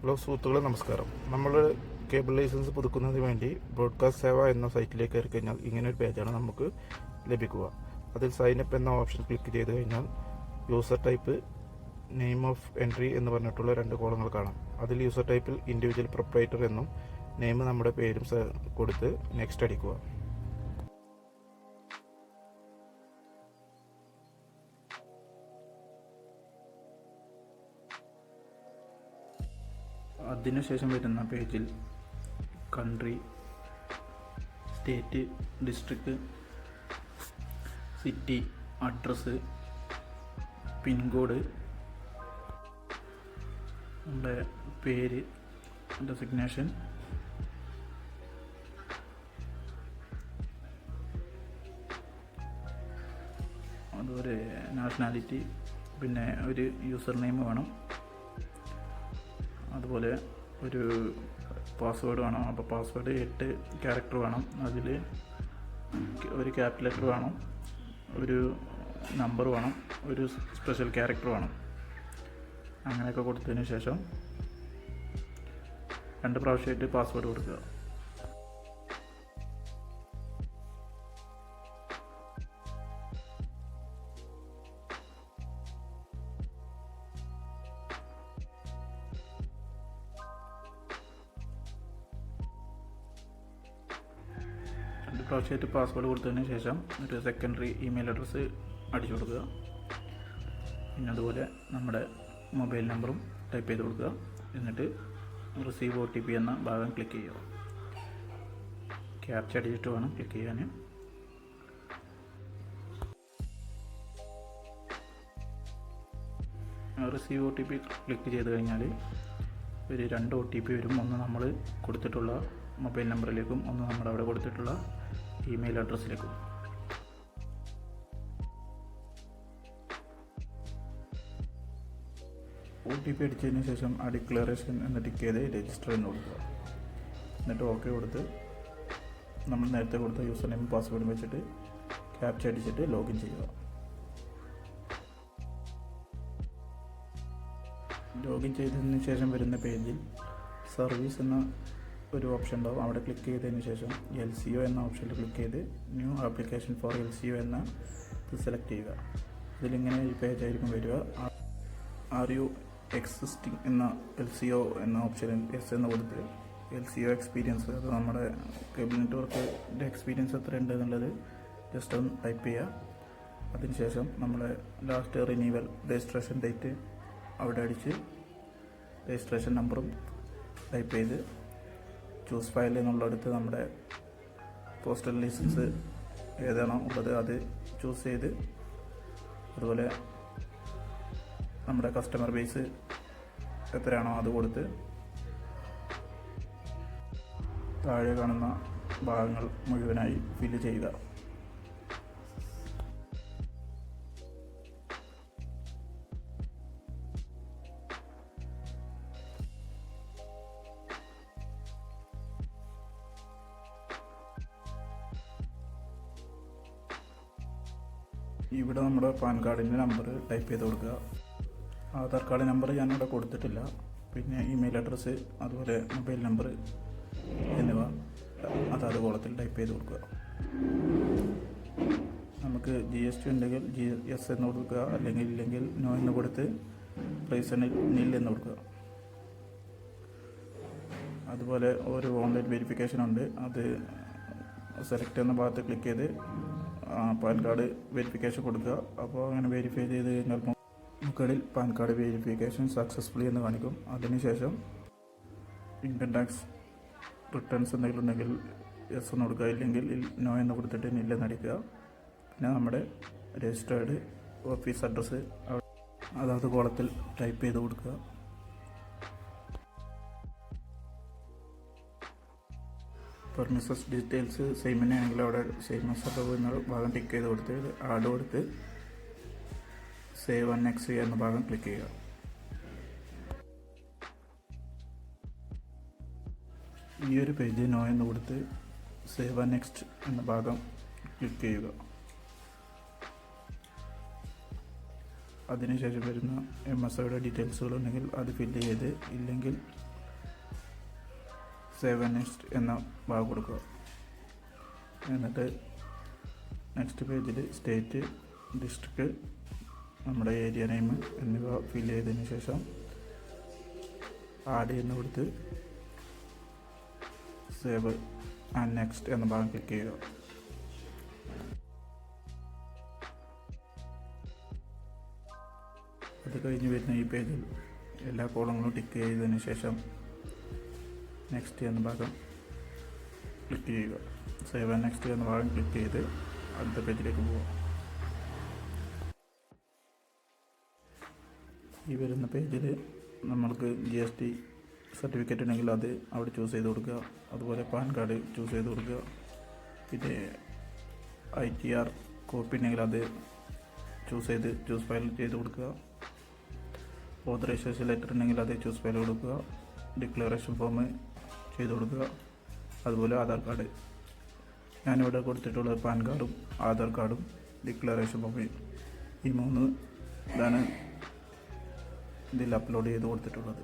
Hello സുഹൃത്തുക്കളെ നമസ്കാരം. നമ്മൾ കേബിൾ ലൈസൻസ് പുതുക്കുന്നതിന് വേണ്ടി ബ്രോഡ്കാസ്റ്റ് സേവ എന്ന സൈറ്റിലേക്ക് കയറി കഴിഞ്ഞാൽ ഇങ്ങനെ ഒരു പേജാണ് നമുക്ക് ലഭിക്കുക. അതിൽ സൈൻ അപ്പ് എന്ന ഓപ്ഷൻ ക്ലിക്ക് ചെയ്ത് കഴിഞ്ഞാൽ user type name of entry എന്ന് പറഞ്ഞിട്ടുള്ള രണ്ട് കോളങ്ങൾ കാണാം. അതിൽ യൂസർ ടൈപ്പിൽ ഇൻഡിവിജ്വൽ പ്രൊപ്പറേറ്റർ എന്നും നെയിം നമ്മുടെ പേരും കൊടുത്ത് നെക്സ്റ്റ് അടിക്കുക. അതിനുശേഷം വരുന്ന പേജിൽ country state district city address pincode നമ്മുടെ പേര് ഡെസിഗ്നേഷൻ അതുപോലെ നാഷണാലിറ്റി പിന്നെ ഒരു യൂസർ നെയിം വേണം. അതുപോലെ ഒരു പാസ്വേഡ് വേണം. അപ്പോൾ പാസ്വേഡ് എട്ട് ക്യാരക്ടർ വേണം. അതിൽ ഒരു ക്യാപിറ്റൽ ലെറ്റർ വേണം. ഒരു നമ്പർ വേണം. ഒരു സ്പെഷ്യൽ ക്യാരക്ടർ വേണം. അങ്ങനെയൊക്കെ കൊടുത്തതിന് ശേഷം രണ്ട് പ്രാവശ്യമായിട്ട് പാസ്വേഡ് കൊടുക്കുക. പ്രാവശ്യമായിട്ട് പാസ്വേഡ് കൊടുത്തതിന് ശേഷം ഒരു സെക്കൻഡറി ഇമെയിൽ അഡ്രസ്സ് അടിച്ചു കൊടുക്കുക. പിന്നെ അതുപോലെ നമ്മുടെ മൊബൈൽ നമ്പറും ടൈപ്പ് ചെയ്ത് കൊടുക്കുക. എന്നിട്ട് റിസീവ് ഒ ടി പി എന്ന ഭാഗം ക്ലിക്ക് ചെയ്യുക. ക്യാപ്ച അടിച്ചിട്ട് വേണം ക്ലിക്ക് ചെയ്യാൻ. Receive O T P click ചെയ്ത് കഴിഞ്ഞാൽ ഒരു രണ്ട് ഒ ടി പി വരും. ഒന്ന് നമ്മൾ കൊടുത്തിട്ടുള്ള മൊബൈൽ നമ്പറിലേക്കും ഒന്ന് നമ്മുടെ അവിടെ കൊടുത്തിട്ടുള്ള ഇമെയിൽ അഡ്രസ്സിലേക്കും ഒ ടി പി അടിച്ചതിന് ശേഷം ആ ഡിക്ലറേഷൻ എന്ന് ടിക്ക് ചെയ്ത് രജിസ്റ്റർ എന്ന് കൊടുക്കുക. എന്നിട്ട് ഓക്കെ കൊടുത്ത് നമ്മൾ നേരത്തെ കൊടുത്ത യൂസർ നെയിം പാസ്വേഡും വെച്ചിട്ട് ക്യാപ്ച അടിച്ചിട്ട് ലോഗിൻ ചെയ്യുക. ലോഗിൻ ചെയ്തതിന് ശേഷം വരുന്ന പേജിൽ സർവീസ് എന്ന ഒരു ഓപ്ഷൻ ഉണ്ടാവും. അവിടെ ക്ലിക്ക് ചെയ്തതിന് ശേഷം എൽ സി ഒ എന്ന ഓപ്ഷനിൽ ക്ലിക്ക് ചെയ്ത് new application for L C O എന്ന ഇത് സെലക്ട് ചെയ്യുക. ഇതിലിങ്ങനെ ഒരു പേജ് ആയിരിക്കും വരിക. ആർ യു എക്സിസ്റ്റിംഗ് എന്ന എൽ സി ഒ എന്ന ഓപ്ഷനിൽ എസ് എന്ന് കൊടുത്ത് എൽ സി ഒ എക്സ്പീരിയൻസ് അത് നമ്മുടെ കേബിൾ നെറ്റ്വർക്കിന്റെ എക്സ്പീരിയൻസ് എത്ര ഉണ്ട് എന്നുള്ളത് ജസ്റ്റ് ഒന്ന് ടൈപ്പ് ചെയ്യുക. അതിനുശേഷം നമ്മുടെ ലാസ്റ്റ് റിന്യൂവൽ രജിസ്ട്രേഷൻ ഡേറ്റ് അവിടെ അടിച്ച് രജിസ്ട്രേഷൻ നമ്പറും ടൈപ്പ് ചെയ്ത് ചൂസ് ഫയൽ എന്നുള്ളടുത്ത് നമ്മുടെ പോസ്റ്റൽ ലൈസൻസ് ഏതാണോ ഉള്ളത് അത് ചൂസ് ചെയ്ത് അതുപോലെ നമ്മുടെ കസ്റ്റമർ ബേസ് എത്രയാണോ അത് കൊടുത്ത് താഴെ കാണുന്ന ഭാഗങ്ങൾ മുഴുവനായി ഫില്ല് ചെയ്യുക. ഇവിടെ നമ്മുടെ പാൻ കാർഡിന്റെ നമ്പർ ടൈപ്പ് ചെയ്ത് കൊടുക്കുക. ആധാർ കാർഡ് നമ്പർ ഞാനിവിടെ കൊടുത്തിട്ടില്ല. പിന്നെ ഇമെയിൽ അഡ്രസ്സ് അതുപോലെ മൊബൈൽ നമ്പർ എന്നിവ അതാത് കോളത്തിൽ ടൈപ്പ് ചെയ്ത് കൊടുക്കുക. നമുക്ക് ജി എസ് ടി ഉണ്ടെങ്കിൽ ജി എസ് എന്ന് കൊടുക്കുക. അല്ലെങ്കിൽ ഇല്ലെങ്കിൽ നോ എന്ന് കൊടുത്ത് റീസണിൽ നിൽ എന്ന് കൊടുക്കുക. അതുപോലെ ഒരു ഓൺലൈൻ വെരിഫിക്കേഷൻ ഉണ്ട്. അത് സെലക്ട് എന്ന ഭാഗത്ത് ക്ലിക്ക് ചെയ്ത് പാൻ കാർഡ് വെരിഫിക്കേഷൻ കൊടുക്കുക. അപ്പോൾ അങ്ങനെ വെരിഫൈ ചെയ്ത് കഴിഞ്ഞാൽ മുകളിൽ പാൻ കാർഡ് വെരിഫിക്കേഷൻ സക്സസ്ഫുള്ളി എന്ന് കാണിക്കും. അതിനുശേഷം ഇൻകം ടാക്സ് റിട്ടേൺസ് എന്തെങ്കിലും ഉണ്ടെങ്കിൽ എസ് എന്ന് കൊടുക്കുക. ഇല്ലെങ്കിൽ നോ എന്ന് കൊടുത്തിട്ട് ഇല്ലെന്ന് അടിക്കുക. പിന്നെ നമ്മുടെ രജിസ്റ്റേർഡ് ഓഫീസ് അഡ്രസ്സ് അതാത് കോളത്തിൽ ടൈപ്പ് ചെയ്ത് കൊടുക്കുക. പെർമിസസ് ഡീറ്റെയിൽസ് സെയിം തന്നെയാണെങ്കിൽ അവിടെ സെയിം സബ് എന്ന ഭാഗം ടിക്ക് ചെയ്ത് കൊടുത്ത് ആഡ് കൊടുത്ത് സേവ് ആൻഡ് നെക്സ്റ്റ് എന്ന ഭാഗം ക്ലിക്ക് ചെയ്യുക. ഈ ഒരു പേജ് നോ എന്ന് കൊടുത്ത് സേവ് ആൻഡ് നെക്സ്റ്റ് എന്ന ഭാഗം ക്ലിക്ക് ചെയ്യുക. അതിനുശേഷം വരുന്ന എം എസ് ഐയുടെ ഡീറ്റെയിൽസുകൾ ഉണ്ടെങ്കിൽ അത് ഫില്ല് ചെയ്ത് ഇല്ലെങ്കിൽ സേവ് നെക്സ്റ്റ് എന്ന ഭാഗം കൊടുക്കുക. എന്നിട്ട് നെക്സ്റ്റ് പേജിൽ സ്റ്റേറ്റ് ഡിസ്ട്രിക്ട് നമ്മുടെ ഏരിയ നെയിം എന്നിവ ഫിൽ ചെയ്തതിന് ശേഷം ആഡ് എന്ന് കൊടുത്ത് സേവ് ആൻഡ് നെക്സ്റ്റ് എന്ന ഭാഗം ക്ലിക്ക് ചെയ്യുക. അത് കഴിഞ്ഞ് വരുന്ന ഈ പേജിൽ എല്ലാ കോളങ്ങളും ടിക്ക് ചെയ്തതിന് ശേഷം നെക്സ്റ്റ് എന്ന ഭാഗം ക്ലിക്ക് ചെയ്യുക. സേവ് ആൻഡ് നെക്സ്റ്റ് എന്ന ഭാഗം ക്ലിക്ക് ചെയ്ത് അടുത്ത പേജിലേക്ക് പോവുക. ഈ വരുന്ന പേജിൽ നമ്മൾക്ക് ജി എസ് ടി സർട്ടിഫിക്കറ്റ് ഉണ്ടെങ്കിൽ അത് അവിടെ ചൂസ് ചെയ്ത് കൊടുക്കുക. അതുപോലെ പാൻ കാർഡ് ചൂസ് ചെയ്ത് കൊടുക്കുക. പിന്നെ ഐ ടി ആർ കോപ്പി ഉണ്ടെങ്കിൽ അത് ചൂസ് ചെയ്ത് ചൂസ് ഫയൽ ചെയ്ത് കൊടുക്കുക. ഓതറൈസേഷൻ ലെറ്റർ ഉണ്ടെങ്കിൽ അത് ചൂസ് ഫയൽ കൊടുക്കുക. ഡിക്ലറേഷൻ ഫോം ചെയ്ത് കൊടുക്കുക. അതുപോലെ ആധാർ കാർഡ് ഞാനിവിടെ കൊടുത്തിട്ടുള്ള പാൻ കാർഡും ആധാർ കാർഡും ഡിക്ലറേഷൻ ഫോമും ഈ മൂന്ന് ഇതാണ് ഇതിൽ അപ്ലോഡ് ചെയ്ത് കൊടുത്തിട്ടുള്ളത്.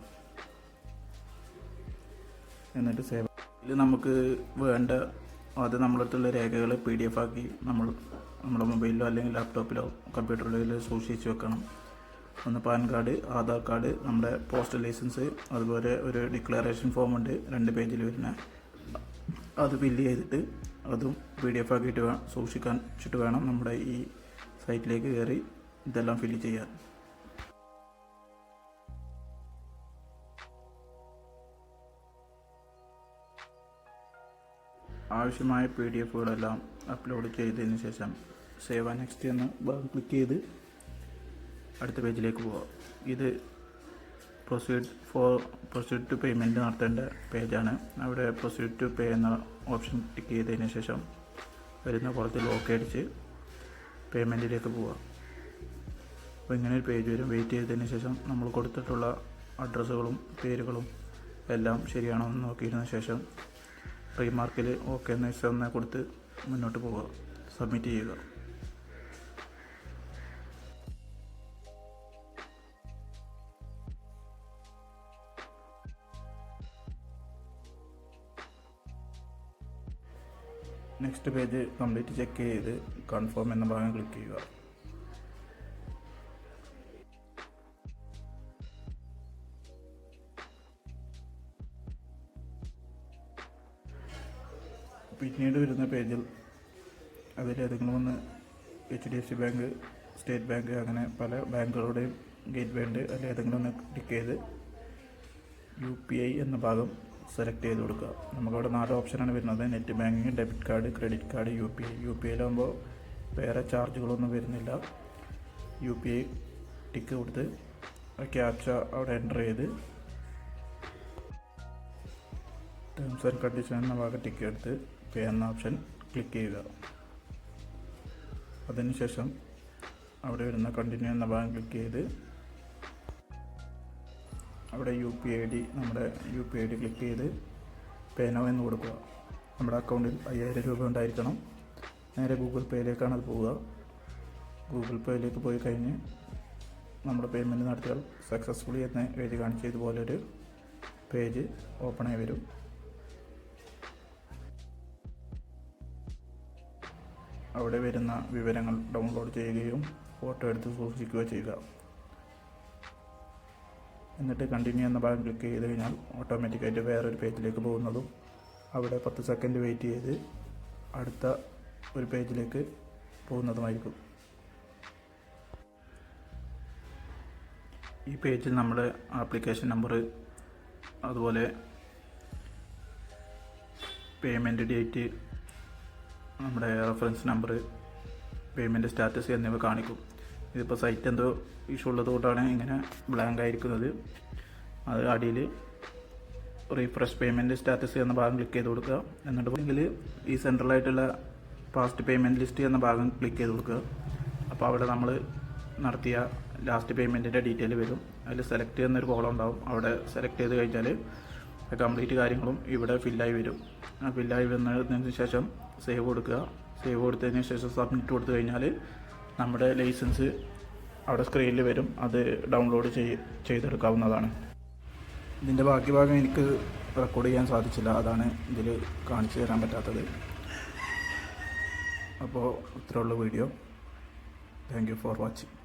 എന്നിട്ട് സേവ് ഇതിൽ നമുക്ക് വേണ്ട അത് നമ്മുടെ അടുത്തുള്ള രേഖകൾ പി ഡി എഫ് ആക്കി നമ്മൾ നമ്മുടെ മൊബൈലിലോ അല്ലെങ്കിൽ ലാപ്ടോപ്പിലോ കമ്പ്യൂട്ടറിലോ സൂക്ഷിച്ച് വെക്കണം. ഒന്ന് പാൻ കാർഡ് ആധാർ കാർഡ് നമ്മുടെ പോസ്റ്റൽ ലൈസൻസ് അതുപോലെ ഒരു ഡിക്ലറേഷൻ ഫോം ഉണ്ട് രണ്ട് പേജിൽ വരുന്ന. അത് ഫില്ല് ചെയ്തിട്ട് അതും പി ഡി എഫ് ആക്കിയിട്ട് വേ സൂക്ഷിക്കാൻ വെച്ചിട്ട് വേണം നമ്മുടെ ഈ സൈറ്റിലേക്ക് കയറി ഇതെല്ലാം ഫില്ല് ചെയ്യാൻ. ആവശ്യമായ പി ഡി എഫുകളെല്ലാം അപ്ലോഡ് ചെയ്തതിന് ശേഷം സേവ് ആൻഡ് നെക്സ്റ്റ് എന്ന് ക്ലിക്ക് ചെയ്ത് അടുത്ത പേജിലേക്ക് പോവാം. ഇത് proceed for proceed to payment നടത്തേണ്ട പേജാണ്. അവിടെ പ്രൊസീഡ് ടു പേ എന്ന ഓപ്ഷൻ ടിക്ക് ചെയ്തതിന് ശേഷം വരുന്ന പുറത്തിൽ ഓക്കെ അടിച്ച് പേയ്മെന്റിലേക്ക് പോവാം. അപ്പോൾ ഇങ്ങനെ ഒരു പേജ് വരും. വെയിറ്റ് ചെയ്തതിന് ശേഷം നമ്മൾ കൊടുത്തിട്ടുള്ള അഡ്രസ്സുകളും പേരുകളും എല്ലാം ശരിയാണോ എന്ന് നോക്കിയിരുന്ന ശേഷം റീമാർക്കിൽ ഓക്കെ എന്ന് വെച്ചാൽ കൊടുത്ത് മുന്നോട്ട് പോവുക സബ്മിറ്റ് ചെയ്യുക. നെക്സ്റ്റ് പേജ് കംപ്ലീറ്റ് ചെക്ക് ചെയ്ത് കൺഫേം എന്ന ഭാഗം ക്ലിക്ക് ചെയ്യുക. പിന്നീട് വരുന്ന പേജിൽ അതിലേതെങ്കിലും ഒന്ന് H D F C bank state bank അങ്ങനെ പല ബാങ്കുകളുടെയും ഗേറ്റ് ഉണ്ട്. അതിൽ ഏതെങ്കിലും ഒന്ന് ക്ലിക്ക് ചെയ്ത് യു പി ഐ എന്ന ഭാഗം സെലക്ട് ചെയ്ത് കൊടുക്കുക. നമുക്കവിടെ നാല് ഓപ്ഷനാണ് വരുന്നത്. Net banking debit card credit card U P I U P ഐയിലാകുമ്പോൾ വേറെ ചാർജുകളൊന്നും വരുന്നില്ല. യു പി ഐ ടിക്ക് കൊടുത്ത് ക്യാപ്ച അവിടെ എന്റർ ചെയ്ത് ടേംസ് ആൻഡ് കണ്ടീഷൻ എന്ന ഭാഗം ടിക്ക് എടുത്ത് പേ എന്ന ഓപ്ഷൻ ക്ലിക്ക് ചെയ്യുക. അതിനുശേഷം അവിടെ വരുന്ന കണ്ടിന്യൂ എന്ന ഭാഗം ക്ലിക്ക് ചെയ്ത് അവിടെ യു പി ഐ ഡി നമ്മുടെ U P I D click ചെയ്ത് പേനോ എന്ന് കൊടുക്കുക. നമ്മുടെ അക്കൗണ്ടിൽ അയ്യായിരം രൂപ ഉണ്ടായിരിക്കണം. നേരെ ഗൂഗിൾ പേയിലേക്കാണ് അത് പോവുക. ഗൂഗിൾ പേയിലേക്ക് പോയി കഴിഞ്ഞ് നമ്മുടെ പേയ്മെന്റ് നടത്തിയാൽ സക്സസ്ഫുള്ളി എന്ന് എഴുതി കാണിച്ച ഇതുപോലൊരു പേജ് ഓപ്പണായി വരും. അവിടെ വരുന്ന വിവരങ്ങൾ ഡൗൺലോഡ് ചെയ്യുകയും ഫോട്ടോ എടുത്ത് സൂക്ഷിക്കുകയോ ചെയ്യുക. എന്നിട്ട് കണ്ടിന്യൂ എന്ന ഭാഗം ക്ലിക്ക് ചെയ്ത് കഴിഞ്ഞാൽ ഓട്ടോമാറ്റിക്കായിട്ട് വേറൊരു പേജിലേക്ക് പോകുന്നതും അവിടെ പത്ത് സെക്കൻഡ് വെയിറ്റ് ചെയ്ത് അടുത്ത ഒരു പേജിലേക്ക് പോകുന്നതുമായിരിക്കും. ഈ പേജിൽ നമ്മൾ ആപ്ലിക്കേഷൻ നമ്പർ അതുപോലെ പേയ്മെന്റ് ഡേറ്റ് നമ്മുടെ റെഫറൻസ് നമ്പർ പേയ്മെന്റ് സ്റ്റാറ്റസ് എന്നിവ കാണിക്കും. ഇതിപ്പോൾ സൈറ്റ് എന്തോ ഇഷ്യൂ ഉള്ളതുകൊണ്ടാണ് ഇങ്ങനെ ബ്ലാങ്ക് ആയിരിക്കുന്നത്. അത് അടിയിൽ റീഫ്രഷ് പേയ്മെന്റ് സ്റ്റാറ്റസ് എന്ന ഭാഗം ക്ലിക്ക് ചെയ്ത് കൊടുക്കുക. എന്നിട്ട് അല്ലെങ്കിൽ ഈ സെൻട്രലായിട്ടുള്ള പാസ്റ്റ് പേയ്മെന്റ് ലിസ്റ്റ് എന്ന ഭാഗം ക്ലിക്ക് ചെയ്ത് കൊടുക്കുക. അപ്പോൾ അവിടെ നമ്മൾ നടത്തിയ ലാസ്റ്റ് പേയ്മെന്റിന്റെ ഡീറ്റെയിൽ വരും. അതിൽ സെലക്ട് ചെയ്യുന്നൊരു കോളം ഉണ്ടാവും. അവിടെ സെലക്ട് ചെയ്ത് കഴിഞ്ഞാൽ കംപ്ലീറ്റ് കാര്യങ്ങളും ഇവിടെ ഫില്ലായി വരും. ഫില്ലായി വന്നതിന് ശേഷം സേവ് കൊടുക്കുക. സേവ് കൊടുത്തതിന് ശേഷം സബ്മിറ്റ് കൊടുത്തു കഴിഞ്ഞാൽ നമ്മുടെ ലൈസൻസ് അവിടെ സ്ക്രീനിൽ വരും. അത് ഡൗൺലോഡ് ചെയ് ചെയ്തെടുക്കാവുന്നതാണ്. ഇതിന്റെ ബാക്കി ഭാഗം എനിക്ക് റെക്കോർഡ് ചെയ്യാൻ സാധിച്ചില്ല. അതാണ് ഇതിൽ കാണിച്ചു തരാൻ പറ്റാത്തത്. അപ്പോൾ ഇത്രയുള്ള video. Thank you for watching